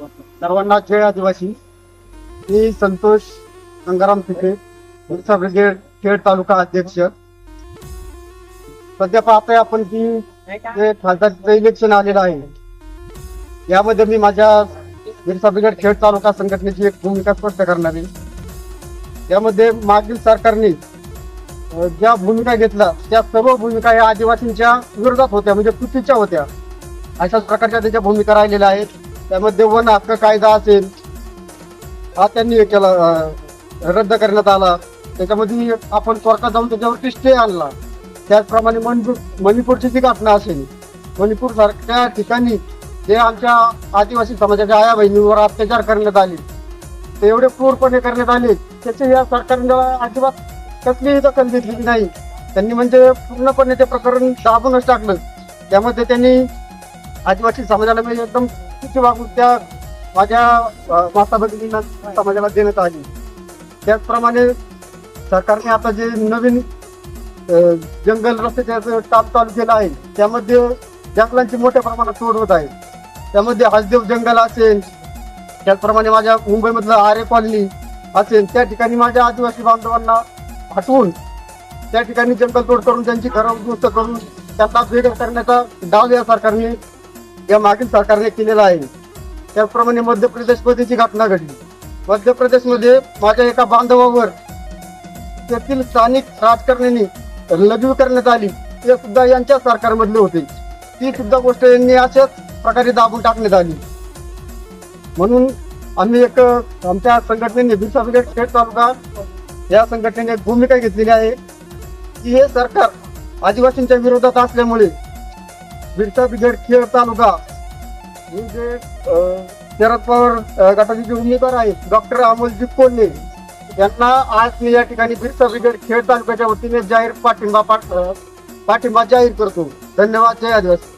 सर्वांना जय आदिवासी. मी संतोष गंगाराम तिथे उर्सा ब्रिगेड खेड तालुका अध्यक्ष. सध्या पाहतोय आपण की हे खासदारचं इलेक्शन आलेलं आहे यामध्ये मी माझ्या बिरसा ब्रिगेड खेड तालुका संघटनेची एक भूमिका स्पष्ट करणार आहे. त्यामध्ये मागील सरकारने ज्या भूमिका घेतल्या त्या सर्व भूमिका या आदिवासींच्या विरोधात होत्या म्हणजे चुकीच्या होत्या. अशाच प्रकारच्या त्याच्या भूमिका राहिलेल्या आहेत. त्यामध्ये वन हक्क कायदा असेल हा त्यांनी हे केला अं, रद्द करण्यात आला. त्याच्यामध्ये आपण कोर्टात जाऊन त्याच्यावरती स्टे आणला. त्याचप्रमाणे मणिपूर मणिपूरची जी घटना असेल मणिपूर सारख्या ठिकाणी जे आमच्या आदिवासी समाजाच्या आया बहिणीवर अत्याचार करण्यात आले ते एवढे क्रूरपणे करण्यात आले त्याचे या सरकारने अजिबात कसलीही दखल घेतली नाही. त्यांनी म्हणजे पूर्णपणे ते प्रकरण दाबूनच टाकलं. त्यामध्ये त्यांनी आदिवासी समाजाला म्हणजे एकदम चुकी वागणूक त्या माझ्या माता भगिनींना समाजाला देण्यात आली. त्याचप्रमाणे सरकारने आता जे नवीन जंगल रस्त्याचे काम चालू केलं आहे त्यामध्ये जंगलांची मोठ्या प्रमाणात तोड होत आहे. त्यामध्ये हसदेव जंगल असेल त्याचप्रमाणे माझ्या मुंबईमधलं आरे कॉलनी असेल त्या ठिकाणी माझ्या आदिवासी बांधवांना हटवून त्या ठिकाणी जंगल तोड करून त्यांची घरं उद्ध्वस्त करून त्यांना वेगळं करण्याचा डाव या सरकारने या मागील सरकारने केलेला आहे. त्याचप्रमाणे मध्य प्रदेशमध्येची घटना घडली. मध्य प्रदेशमध्ये माझ्या एका बांधवावर तेथील स्थानिक राजकारण्यांनी लघवी करण्यात आली. ते सुद्धा यांच्या सरकारमधले होते. ती सुद्धा गोष्ट यांनी अशाच प्रकारे दाबून टाकण्यात आली. म्हणून आम्ही एक आमच्या संघटनेने बिरसा खेड तालुका या संघटनेने भूमिका घेतलेली आहे. की हे सरकार आदिवासींच्या विरोधात असल्यामुळे बिरसा ब्रिगेड खेळ तालुका. म्हणजे, हे जे शरद पवार गटाचे जे उमेदवार आहेत डॉक्टर अमोलजी कोल्हे यांना आज मी या ठिकाणी बिरसा ब्रिगेड खेड तालुक्याच्या वतीने जाहीर पाठिंबा पाठिंबा जाहीर करतो. धन्यवाद जय आदिवासी.